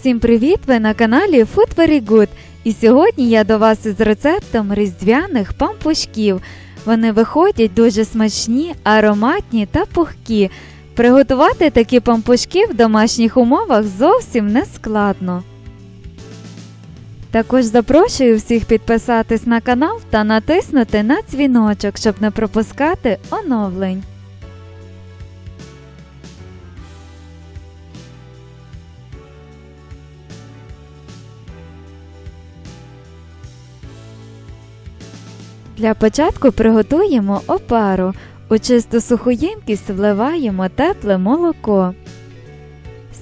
Всім привіт! Ви на каналі Food Very Good. І сьогодні я до вас із рецептом різдвяних пампушків. Вони виходять дуже смачні, ароматні та пухкі. Приготувати такі пампушки в домашніх умовах зовсім не складно. Також запрошую всіх підписатись на канал та натиснути на дзвіночок, щоб не пропускати оновлень. Для початку приготуємо опару. У чисту суху ємкість вливаємо тепле молоко.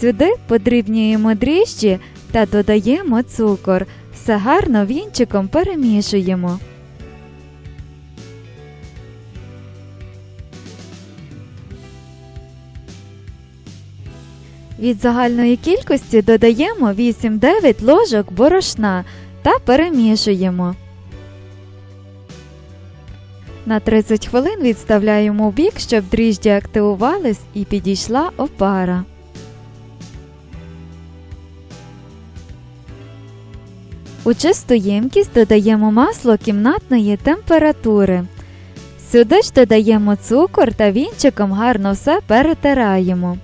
Сюди подрібнюємо дріжджі та додаємо цукор. Все гарно вінчиком перемішуємо. Від загальної кількості додаємо 8-9 ложок борошна та перемішуємо. На 30 хвилин відставляємо в бік, щоб дріжджі активувались і підійшла опара. У чисту ємкість додаємо масло кімнатної температури. Сюди ж додаємо цукор та вінчиком гарно все перетираємо.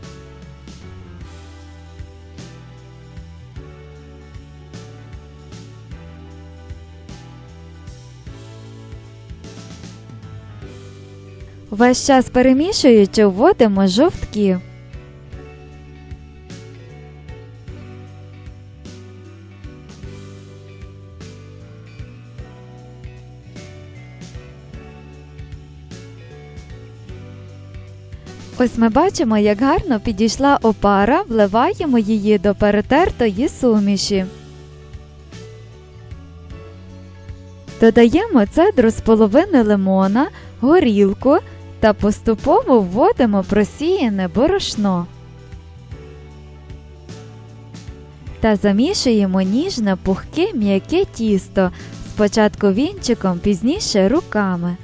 Весь час перемішуючи, вводимо жовтки. Ось ми бачимо, як гарно підійшла опара, вливаємо її до перетертої суміші. Додаємо цедру з половини лимона, горілку та поступово вводимо просіяне борошно. Та замішуємо ніжне пухке м'яке тісто, спочатку вінчиком, пізніше руками.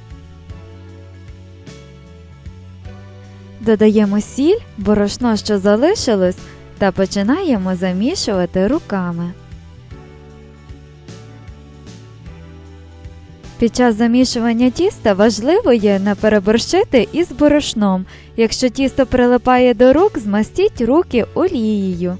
Додаємо сіль, борошно, що залишилось, та починаємо замішувати руками. Під час замішування тіста важливо є не переборщити із борошном. Якщо тісто прилипає до рук, змастіть руки олією.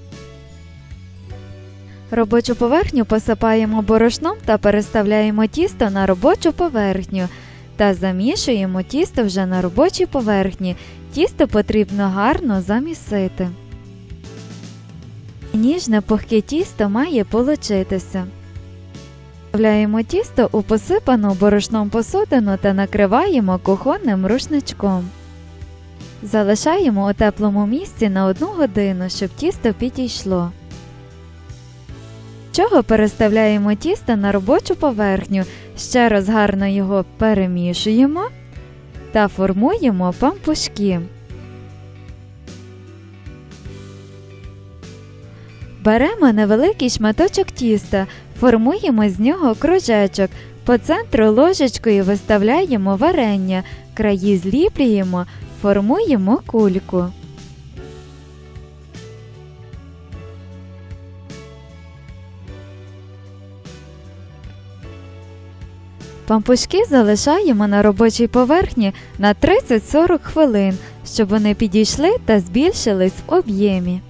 Робочу поверхню посипаємо борошном та переставляємо тісто на робочу поверхню та замішуємо тісто вже на робочій поверхні. Тісто потрібно гарно замісити. Ніжне пухке тісто має получитися. Вставляємо тісто у посипану борошном посудину та накриваємо кухонним рушничком. Залишаємо у теплому місці на 1 годину, щоб тісто підійшло. Чого переставляємо тісто на робочу поверхню, ще раз гарно його перемішуємо та формуємо пампушки. Беремо невеликий шматочок тіста, формуємо з нього кружечок. По центру ложечкою виставляємо варення, краї зліплюємо, формуємо кульку. Пампушки залишаємо на робочій поверхні на 30-40 хвилин, щоб вони підійшли та збільшились в об'ємі.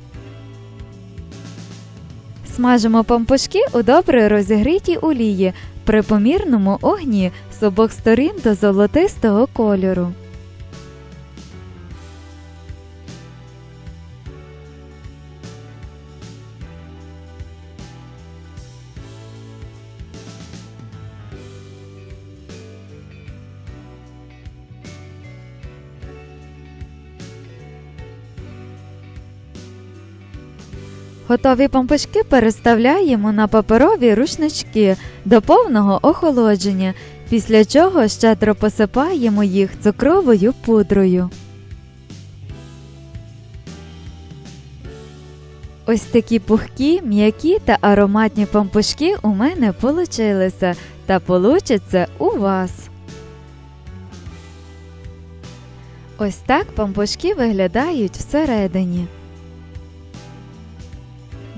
Смажимо пампушки у добре розігрітій олії при помірному огні з обох сторін до золотистого кольору. Готові пампушки переставляємо на паперові рушнички до повного охолодження, після чого щедро посипаємо їх цукровою пудрою. Ось такі пухкі, м'які та ароматні пампушки у мене получилися та получаться у вас. Ось так пампушки виглядають всередині.